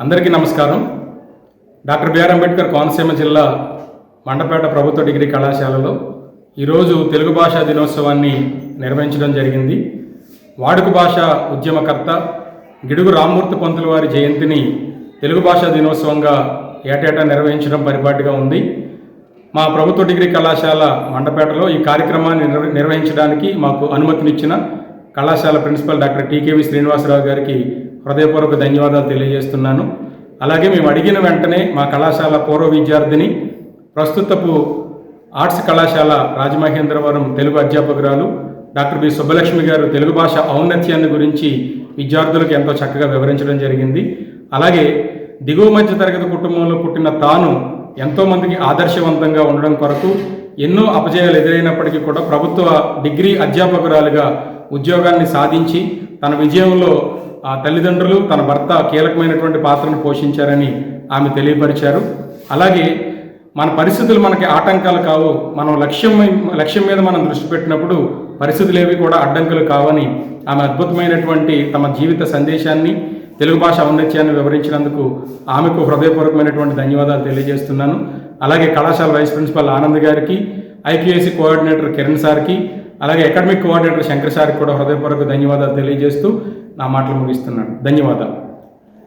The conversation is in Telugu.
అందరికీ నమస్కారం. డాక్టర్ బిఆర్ అంబేద్కర్ కోనసీమ జిల్లా మండపేట ప్రభుత్వ డిగ్రీ కళాశాలలో ఈరోజు తెలుగు భాషా దినోత్సవాన్ని నిర్వహించడం జరిగింది. వాడుక భాష ఉద్యమకర్త గిడుగు రామ్మూర్తి పంతుల వారి జయంతిని తెలుగు భాషా దినోత్సవంగా ఏటేటా నిర్వహించడం పరిపాటిగా ఉంది. మా ప్రభుత్వ డిగ్రీ కళాశాల మండపేటలో ఈ కార్యక్రమాన్ని నిర్వ- నిర్వహించడానికి మాకు అనుమతినిచ్చిన కళాశాల ప్రిన్సిపల్ డాక్టర్ టీకేవి శ్రీనివాసరావు గారికి హృదయపూర్వక ధన్యవాదాలు తెలియజేస్తున్నాను. అలాగే మేము అడిగిన వెంటనే మా కళాశాల పూర్వ విద్యార్థిని ప్రస్తుతపు ఆర్ట్స్ కళాశాల రాజమహేంద్రవరం తెలుగు అధ్యాపకురాలు డాక్టర్ బి సుబ్బలక్ష్మి గారు తెలుగు భాష ఔన్నత్యాన్ని గురించి విద్యార్థులకు ఎంతో చక్కగా వివరించడం జరిగింది. అలాగే దిగువ మధ్య తరగతి కుటుంబంలో పుట్టిన తాను ఎంతోమందికి ఆదర్శవంతంగా ఉండడం కొరకు ఎన్నో అపజయాలు ఎదురైనప్పటికీ కూడా ప్రభుత్వ డిగ్రీ అధ్యాపకురాలుగా ఉద్యోగాన్ని సాధించి తన విజయంలో ఆ తల్లిదండ్రులు తన భర్త కీలకమైనటువంటి పాత్రను పోషించారని ఆమె తెలియపరిచారు. అలాగే మన పరిస్థితులు మనకి ఆటంకాలు కావు. మనం లక్ష్యం లక్ష్యం మీద మనం దృష్టి పెట్టినప్పుడు పరిస్థితులు ఏవి కూడా అడ్డంకులు కావని ఆమె అద్భుతమైనటువంటి తమ జీవిత సందేశాన్ని తెలుగు భాష ఔన్నత్యాన్ని వివరించినందుకు ఆమెకు హృదయపూర్వకమైనటువంటి ధన్యవాదాలు తెలియజేస్తున్నాను. అలాగే కళాశాల వైస్ ప్రిన్సిపల్ ఆనంద్ గారికి ఐక్యూఎస్సి కోఆర్డినేటర్ కిరణ్ సార్కి అలాగే అకాడమిక్ కోఆర్డినేటర్ శంకర్ సార్కి కూడా హృదయపూర్వక ధన్యవాదాలు తెలియజేస్తూ నా మాటలు ముగిస్తున్నాను. ధన్యవాదాలు.